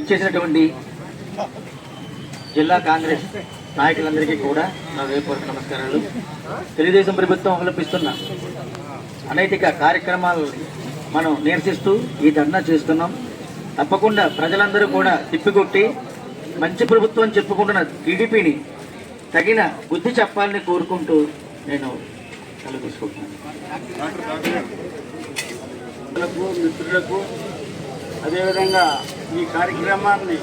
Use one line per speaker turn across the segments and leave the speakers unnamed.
ఇచ్చేసినటువంటి జిల్లా కాంగ్రెస్ నాయకులందరికీ కూడా నా వేపూర్వక నమస్కారాలు. తెలుగుదేశం ప్రభుత్వం అవలంబిస్తున్న అనైతిక కార్యక్రమాలని మనం నిరసిస్తూ ఈ ధర్నా చేస్తున్నాం. తప్పకుండా ప్రజలందరూ కూడా తిప్పికొట్టి మంచి ప్రభుత్వం చెప్పుకుంటున్న టీడీపీని తగిన బుద్ధి చెప్పాలని కోరుకుంటూ నేను సెలవు
మిత్రులకు అదేవిధంగా ఈ కార్యక్రమాన్ని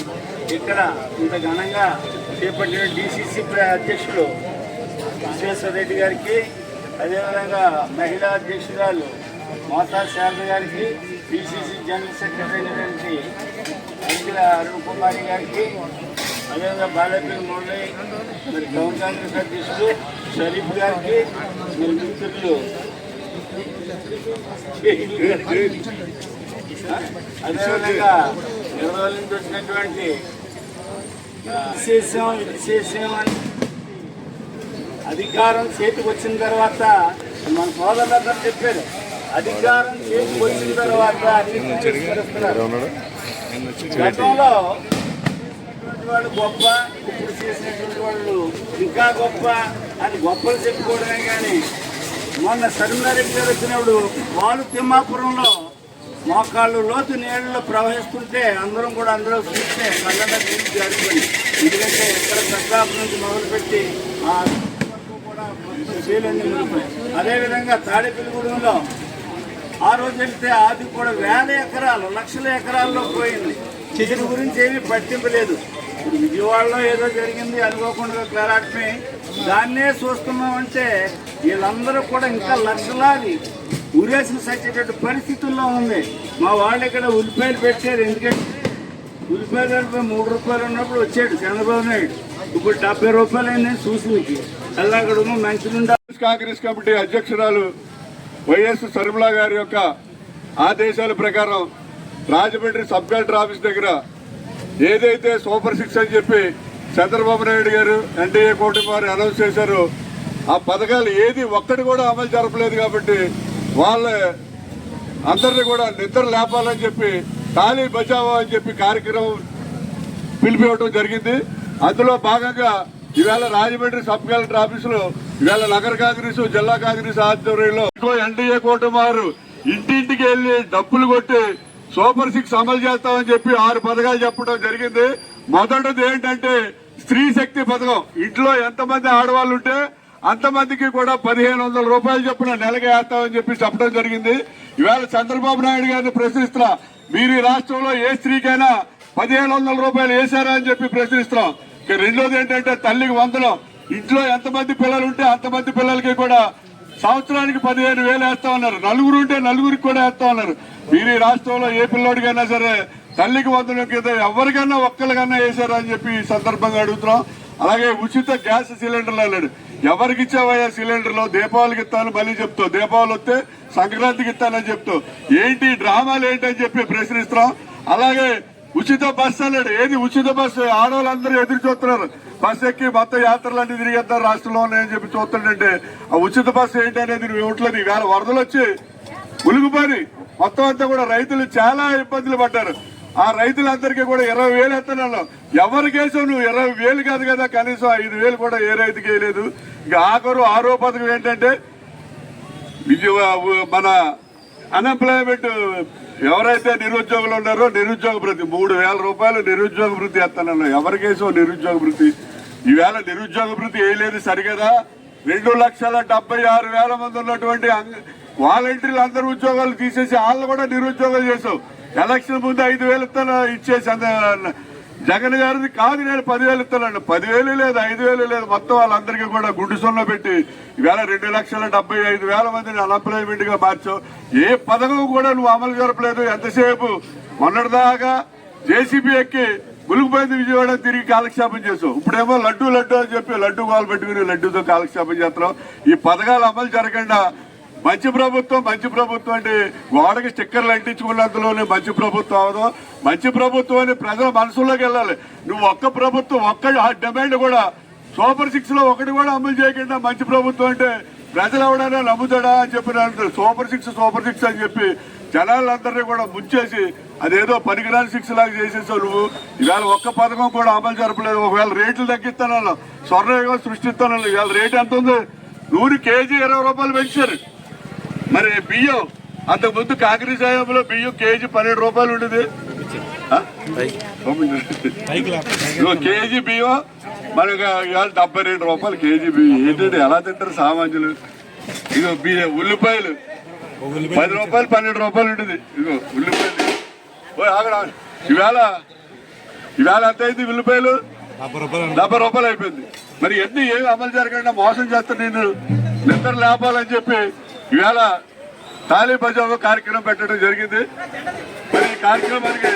ఇక్కడ ఇంత ఘనంగా చేపట్టిన డిసిసి అధ్యక్షులు విశ్వేశ్వరరెడ్డి గారికి అదేవిధంగా మహిళా అధ్యక్షురాలు మోతా శారద గారికి డిసిసి జనరల్ సెక్రటరీ గారికి అంకిల అరుణ్ కుమారి గారికి అదేవిధంగా బాలపల్లి మురళి మరి గౌన్ కాంగ్రెస్ అధ్యక్షుడు షరీఫ్ గారికి మరి మిత్రులు అదేవిధంగా ఇరవై నుంచి వచ్చినటువంటి విశేషం విశేషం అని అధికారం చేతికి వచ్చిన తర్వాత మన సోదరులందరూ చెప్పారు అధికారం చేతికి వచ్చిన తర్వాత గతంలో చేసినటువంటి వాళ్ళు గొప్ప ఇప్పుడు చేసినటువంటి వాళ్ళు ఇంకా గొప్ప అని గొప్పలు చెప్పుకోవడమే కానీ మొన్న సరిమలారెడ్డి గారు వచ్చినప్పుడు వాళ్ళు తిమ్మాపురంలో మోకాళ్ళు లోతు నీళ్ళలో ప్రవహిస్తుంటే అందరం కూడా అందులో చూస్తే కళ్ళ నీళ్ళు జారిపోయింది ఎందుకంటే ఇక్కడ పెద్దాపు నుంచి మొదలుపెట్టి ఆ వరకు కూడా మొత్తం మునిగిపోయాయి. అదేవిధంగా తాడేపల్లిగూడెంలో ఆ రోజు వెళ్తే అది కూడా వేల ఎకరాలు లక్షల ఎకరాల్లో పోయింది. దీని గురించి ఏమీ పట్టింపు లేదు. విజయవాడలో ఏదో జరిగింది అనుకోకుండా క్లారాటమే దాన్నే చూస్తున్నామంటే వీళ్ళందరూ కూడా ఇంకా లక్షలాది ఉరేసి సచ్చేటట్టు పరిస్థితుల్లో ఉంది. మా వాళ్ళు ఇక్కడ ఉల్లిపాయలు పెట్టారు. ఎందుకంటే ఉల్లిపాయలు మూడు రూపాయలు ఉన్నప్పుడు వచ్చాడు చంద్రబాబు నాయుడు. ఇప్పుడు డెబ్బై రూపాయలు అయింది చూసింది అలా అక్కడ ఉన్న మంచి
కాంగ్రెస్ కాంగ్రెస్ కమిటీ అధ్యక్షురాలు వైఎస్ సరుమల గారి యొక్క ఆదేశాల ప్రకారం రాజమండ్రి సబ్ కలెక్టర్ ఆఫీస్ దగ్గర ఏదైతే సూపర్ సిక్స్ అని చెప్పి చంద్రబాబు నాయుడు గారు ఎన్డీఏ కూటమి వారు అనౌన్స్ చేశారో ఆ పథకాలు ఏది ఒక్కటి కూడా అమలు జరపలేదు కాబట్టి వాళ్ళ అందరినీ కూడా నిద్ర లేపాలని చెప్పి ఖాళీ బచావో అని చెప్పి కార్యక్రమం పిలిపివ్వడం జరిగింది. అందులో భాగంగా ఈవేళ రాజమండ్రి సబ్ కలెక్టర్ ఆఫీసులో ఈవేళ నగర కాంగ్రెస్ జిల్లా కాంగ్రెస్ ఆధ్వర్యంలో ఎన్డీఏ కూటమి వారు ఇంటింటికి వెళ్ళి డబ్బులు కొట్టి సూపర్ సిక్స్ అమలు చేస్తామని చెప్పి ఆరు పథకాలు చెప్పడం జరిగింది. మొదటిది ఏంటంటే స్త్రీ శక్తి పథకం. ఇంట్లో ఎంతమంది ఆడవాళ్ళు ఉంటే అంతమందికి కూడా పదిహేను వందల రూపాయలు చొప్పున నెలకి వేస్తామని చెప్పి చెప్పడం జరిగింది. ఈవేళ చంద్రబాబు నాయుడు గారిని ప్రశ్నిస్తున్నా మీరు ఈ రాష్ట్రంలో ఏ స్త్రీకైనా పదిహేను వందల రూపాయలు వేశారా అని చెప్పి ప్రశ్నిస్తున్నాం. రెండోది ఏంటంటే తల్లికి వందనం ఇంట్లో ఎంతమంది పిల్లలు ఉంటే అంతమంది పిల్లలకి కూడా సంవత్సరానికి పదిహేను వేలు వేస్తా ఉన్నారు. నలుగురు ఉంటే నలుగురికి కూడా వేస్తా ఉన్నారు. మీరు ఈ రాష్ట్రంలో ఏ పిల్లోడికైనా సరే తల్లికి వందనం కింద ఎవరికైనా ఒక్కరికన్నా వేశారా అని చెప్పి ఈ సందర్భంగా అడుగుతున్నాం. అలాగే ఉచిత గ్యాస్ సిలిండర్లు అన్నాడు. ఎవరికి ఇచ్చావయ్యా సిలిండర్లు? దీపావళికి ఇస్తాను మళ్ళీ చెప్తావు. దీపావళి వస్తే సంక్రాంతికి ఇస్తానని చెప్తావు. ఏంటి డ్రామాలు ఏంటి అని చెప్పి ప్రశ్నిస్తున్నాం అలాగే ఉచిత బస్సు అన్నాడు. ఏది ఉచిత బస్సు? ఆడవాళ్ళందరూ ఎదురు చూస్తున్నారు. బస్సు ఎక్కి మొత్తం యాత్రలన్నీ తిరిగేస్తారు రాష్ట్రంలో ఉన్నాయని చెప్పి చూస్తుంటే ఆ ఉచిత బస్సు ఏంటి అనేది నువ్వు ఇవ్వట్లేదు ఇవాళ వరదలు వచ్చి ములుగుపోయి మొత్తం అంతా కూడా రైతులు చాలా ఇబ్బందులు పడ్డారు. ఆ రైతులందరికీ కూడా ఇరవై వేలు ఎత్తనాలు ఎవరికేసావు నువ్వు? ఇరవై వేలు కాదు కదా కనీసం ఐదు వేలు కూడా ఏ రైతుకి వేయలేదు. ఇక ఆఖరు ఆరో పథకం ఏంటంటే మన అన్ఎంప్లాయ్మెంట్ ఎవరైతే నిరుద్యోగులు ఉన్నారో నిరుద్యోగ వృత్తి మూడు వేల రూపాయలు నిరుద్యోగ వృత్తి ఎత్తానన్నా. ఎవరికేసో నిరుద్యోగ వృత్తి. ఈవేళ నిరుద్యోగ వృత్తి వేయలేదు సరిగదా? రెండు లక్షల డెబ్బై ఆరు వేల మంది ఉన్నటువంటి అంగ- వాలంటీర్లు అందరు ఉద్యోగాలు తీసేసి వాళ్ళు కూడా నిరుద్యోగాలు చేసావు. ఎలక్షన్ ముందు ఐదు వేలు ఇస్తాను ఇచ్చేసి జగన్ గారిది కాదు నేను పదివేలు ఇస్తానండి పదివేలు లేదు ఐదు వేలు లేదు. మొత్తం వాళ్ళందరికీ కూడా గుడ్డు సొన్న పెట్టి ఈవేళ రెండు లక్షల డెబ్బై ఐదు వేల మందిని అన్ఎంప్లాయ్మెంట్గా మార్చావు. ఏ పథకం కూడా నువ్వు అమలు జరపలేదు. ఎంతసేపు? మొన్నటిదాకా జేసీబీ ఎక్కి ములుగుపోయింది విజయవాడ తిరిగి కాలక్షేపం చేసావు. ఇప్పుడేమో లడ్డు లడ్డు అని చెప్పి లడ్డు కాలు పెట్టుకుని లడ్డూతో కాలక్షేపం చేస్తున్నావు. ఈ పథకాలు అమలు జరగకుండా మంచి ప్రభుత్వం మంచి ప్రభుత్వం అంటే గోడకి స్టిక్కర్లు అంటించుకున్నంతలోనే మంచి ప్రభుత్వం అవదు మంచి ప్రభుత్వం అని ప్రజల మనసులోకి వెళ్ళాలి. నువ్వు ఒక్క ప్రభుత్వం ఒక్క డిమాండ్ కూడా సూపర్ సిక్స్లో ఒకటి కూడా అమలు చేయకుండా మంచి ప్రభుత్వం అంటే ప్రజలు ఎవడైనా నమ్ముతాడా అని చెప్పి సూపర్ సిక్స్ సూపర్ సిక్స్ అని చెప్పి జనాలందరినీ కూడా ముంచేసి
అదేదో పనికిరాని శిక్ష లాగా చేసేసావు నువ్వు. ఇవాళ ఒక్క పథకం కూడా అమలు జరపలేదు. ఒకవేళ రేట్లు తగ్గిస్తానన్నా స్వర్ణయుగం సృష్టిస్తానన్నా ఇవాళ రేట్ ఎంత ఉంది? నూరు కేజీ ఇరవై రూపాయలు పెంచారు. మరి బియ్యం అంతకు ముందు కాంగ్రెస్ హయాంలో బియ్యం కేజీ పన్నెండు రూపాయలు ఉండేది. కేజీ బియ్యం మనకు ఇవాళ డెబ్బై రెండు రూపాయలు కేజీ బియ్యం. ఏంటంటే ఎలా తింటారు సామాన్యులు? ఇదిగో బియ్యం ఉల్లిపాయలు. పది రూపాయలు పన్నెండు రూపాయలు ఉంటుంది ఇదిగో ఉల్లిపాయలు ఓ ఆగడ ఇవాళ ఇవాళ ఎంత అయింది ఉల్లిపాయలు? డెబ్బై రూపాయలు అయిపోయింది. మరి ఎన్ని ఏమి అమలు జరగకుండా మోసం చేస్తా నేను నిద్ర లేపాలని చెప్పి ఇవాళ తాలీ బజావ్ కార్యక్రమం పెట్టడం జరిగింది. మరి ఈ కార్యక్రమానికి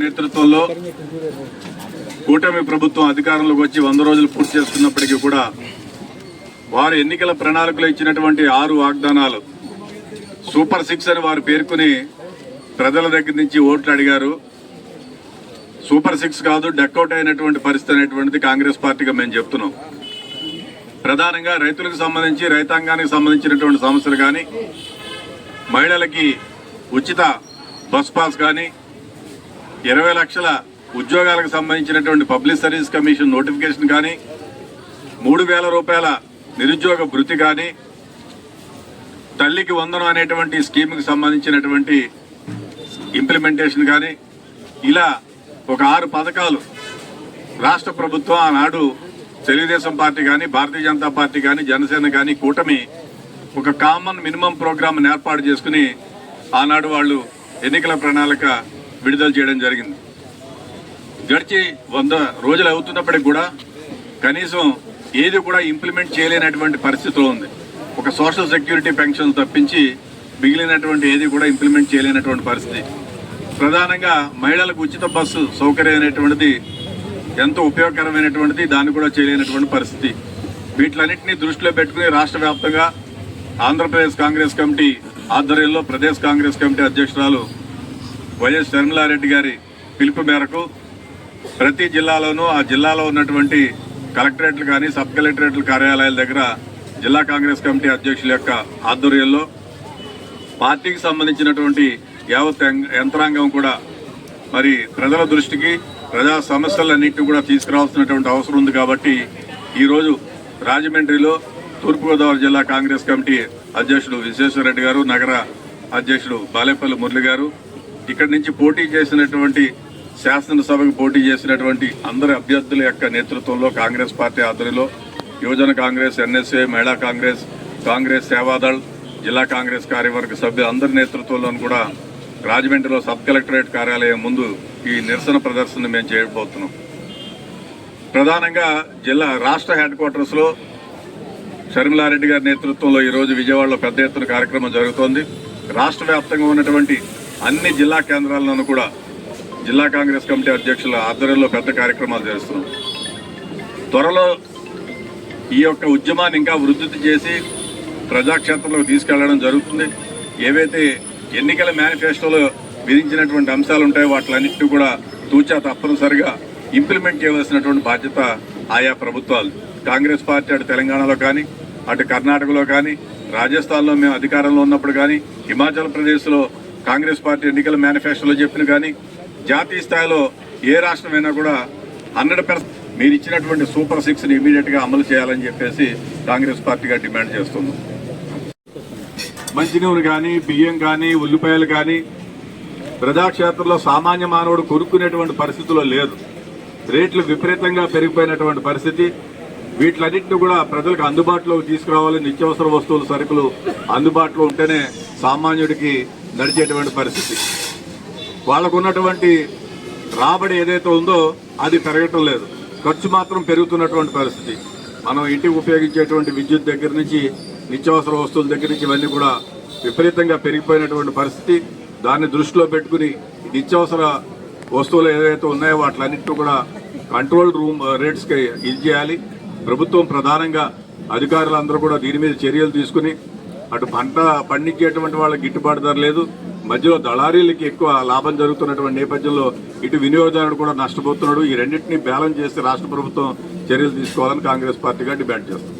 నేతృత్వంలో కూటమి ప్రభుత్వం అధికారంలోకి వచ్చి వంద రోజులు పూర్తి చేస్తున్నప్పటికీ కూడా వారు ఎన్నికల ప్రణాళికలో ఇచ్చినటువంటి ఆరు వాగ్దానాలు సూపర్ సిక్స్ అని వారు పేర్కొని ప్రజల దగ్గర నుంచి ఓట్లు అడిగారు. సూపర్ సిక్స్ కాదు డక్అవుట్ అయినటువంటి పరిస్థితి అనేటువంటిది కాంగ్రెస్ పార్టీగా మేము చెప్తున్నాం. ప్రధానంగా రైతులకు సంబంధించి రైతాంగానికి సంబంధించినటువంటి సమస్యలు కానీ మహిళలకి ఉచిత బస్ పాస్ కానీ ఇరవై లక్షల ఉద్యోగాలకు సంబంధించినటువంటి పబ్లిక్ సర్వీస్ కమిషన్ నోటిఫికేషన్ కానీ మూడు వేల రూపాయల నిరుద్యోగ భృతి కానీ తల్లికి వందనం అనేటువంటి స్కీమ్కి సంబంధించినటువంటి ఇంప్లిమెంటేషన్ కానీ ఇలా ఒక ఆరు పథకాలు రాష్ట్ర ప్రభుత్వం ఆనాడు తెలుగుదేశం పార్టీ కానీ భారతీయ జనతా పార్టీ కానీ జనసేన కానీ కూటమి ఒక కామన్ మినిమం ప్రోగ్రామ్ ఏర్పాటు చేసుకుని ఆనాడు వాళ్ళు ఎన్నికల ప్రణాళిక విడుదల చేయడం జరిగింది. గడిచి వంద రోజులు అవుతున్నప్పటికి కూడా కనీసం ఏది కూడా ఇంప్లిమెంట్ చేయలేనటువంటి పరిస్థితిలో ఉంది. ఒక సోషల్ సెక్యూరిటీ పెన్షన్ తప్పించి మిగిలినటువంటి ఏది కూడా ఇంప్లిమెంట్ చేయలేనటువంటి పరిస్థితి. ప్రధానంగా మహిళలకు ఉచిత బస్సు సౌకర్యం అనేటువంటిది ఎంతో ఉపయోగకరమైనటువంటిది దాన్ని కూడా చేయలేనటువంటి పరిస్థితి. వీటిలన్నింటినీ దృష్టిలో పెట్టుకుని రాష్ట్ర వ్యాప్తంగా ఆంధ్రప్రదేశ్ కాంగ్రెస్ కమిటీ ఆధ్వర్యంలో ప్రదేశ్ కాంగ్రెస్ కమిటీ అధ్యక్షురాలు వైఎస్ శర్మిలారెడ్డి గారి పిలుపు మేరకు ప్రతి జిల్లాలోనూ ఆ జిల్లాలో ఉన్నటువంటి కలెక్టరేట్లు కానీ సబ్ కలెక్టరేట్ల కార్యాలయాల దగ్గర జిల్లా కాంగ్రెస్ కమిటీ అధ్యక్షుల యొక్క ఆధ్వర్యంలో పార్టీకి సంబంధించినటువంటి యావత్ యంత్రాంగం కూడా మరి ప్రజల దృష్టికి ప్రజా సమస్యలన్నింటినీ కూడా తీసుకురావాల్సినటువంటి అవసరం ఉంది కాబట్టి ఈరోజు రాజమండ్రిలో తూర్పుగోదావరి జిల్లా కాంగ్రెస్ కమిటీ అధ్యక్షుడు విశ్వేశ్వరరెడ్డి గారు నగర అధ్యక్షుడు బాలేపల్లి మురళి గారు ఇక్కడి నుంచి పోటీ చేసినటువంటి శాసనసభకు పోటీ చేసినటువంటి అందరి అభ్యర్థుల యొక్క నేతృత్వంలో కాంగ్రెస్ పార్టీ ఆధ్వర్యంలో యువజన కాంగ్రెస్ ఎన్ఎస్ఏ మహిళా కాంగ్రెస్ కాంగ్రెస్ సేవాదళ్ జిల్లా కాంగ్రెస్ కార్యవర్గ సభ్యులు అందరి నేతృత్వంలో కూడా రాజమండ్రిలో సబ్ కలెక్టరేట్ కార్యాలయం ముందు ఈ నిరసన ప్రదర్శన మేము చేయబోతున్నాం. ప్రధానంగా జిల్లా రాష్ట్ర హెడ్ క్వార్టర్స్లో షర్మిలారెడ్డి గారి నేతృత్వంలో ఈ రోజు విజయవాడలో పెద్ద ఎత్తున కార్యక్రమం జరుగుతోంది. రాష్ట్ర వ్యాప్తంగా ఉన్నటువంటి అన్ని జిల్లా కేంద్రాలను కూడా జిల్లా కాంగ్రెస్ కమిటీ అధ్యక్షుల ఆధ్వర్యంలో పెద్ద కార్యక్రమాలు చేస్తున్నాం త్వరలో ఈ యొక్క ఉద్యమాన్ని ఇంకా వృద్ధి చేసి ప్రజాక్షేత్రంలోకి తీసుకెళ్ళడం జరుగుతుంది. ఏవైతే ఎన్నికల మేనిఫెస్టోలో విధించినటువంటి అంశాలు ఉంటాయో వాటిలన్నింటినీ కూడా తూచా తప్పనిసరిగా ఇంప్లిమెంట్ చేయవలసినటువంటి బాధ్యత ఆయా ప్రభుత్వాలు. కాంగ్రెస్ పార్టీ అటు తెలంగాణలో కానీ అటు కర్ణాటకలో కానీ రాజస్థాన్లో మేము అధికారంలో ఉన్నప్పుడు కానీ హిమాచల్ ప్రదేశ్లో కాంగ్రెస్ పార్టీ ఎన్నికల మేనిఫెస్టోలో చెప్పిన కానీ జాతీయ స్థాయిలో ఏ రాష్ట్రమైనా కూడా హండ్రెడ్ పర్సెంట్ మీరు ఇచ్చినటువంటి సూపర్ సిక్స్ని ఇమీడియట్గా అమలు చేయాలని చెప్పేసి కాంగ్రెస్ పార్టీగా డిమాండ్ చేస్తున్నాం. మంచినూనె కానీ బియ్యం కానీ ఉల్లిపాయలు కానీ ప్రజాక్షేత్రంలో సామాన్య మానవుడు కొనుక్కునేటువంటి పరిస్థితుల్లో లేదు. రేట్లు విపరీతంగా పెరిగిపోయినటువంటి పరిస్థితి. వీటిలన్నింటినీ కూడా ప్రజలకు అందుబాటులోకి తీసుకురావాలి. నిత్యావసర వస్తువులు సరుకులు అందుబాటులో ఉంటేనే సామాన్యుడికి నడిచేటువంటి పరిస్థితి. వాళ్ళకు ఉన్నటువంటి రాబడి ఏదైతే ఉందో అది పెరగటం లేదు. ఖర్చు మాత్రం పెరుగుతున్నటువంటి పరిస్థితి. మనం ఇంటికి ఉపయోగించేటువంటి విద్యుత్ దగ్గర నుంచి నిత్యావసర వస్తువుల దగ్గర నుంచి ఇవన్నీ కూడా విపరీతంగా పెరిగిపోయినటువంటి పరిస్థితి. దాన్ని దృష్టిలో పెట్టుకుని నిత్యావసర వస్తువులు ఏదైతే ఉన్నాయో వాటిలన్నింటినీ కూడా కంట్రోల్ రూమ్ రేట్స్కి ఇది చేయాలి. ప్రభుత్వం ప్రధానంగా అధికారులందరూ కూడా దీని మీద చర్యలు తీసుకుని అటు పంట పండించేటువంటి వాళ్ళకి గిట్టుబాటు ధర లేదు. మధ్యలో దళారీలకి ఎక్కువ లాభం జరుగుతున్నటువంటి నేపథ్యంలో ఇటు వినియోగదారుడు కూడా నష్టపోతున్నాడు. ఈ రెండింటినీ బ్యాలెన్స్ చేసి రాష్ట్ర ప్రభుత్వం చర్యలు తీసుకోవాలని కాంగ్రెస్ పార్టీగా డిమాండ్ చేస్తుంది.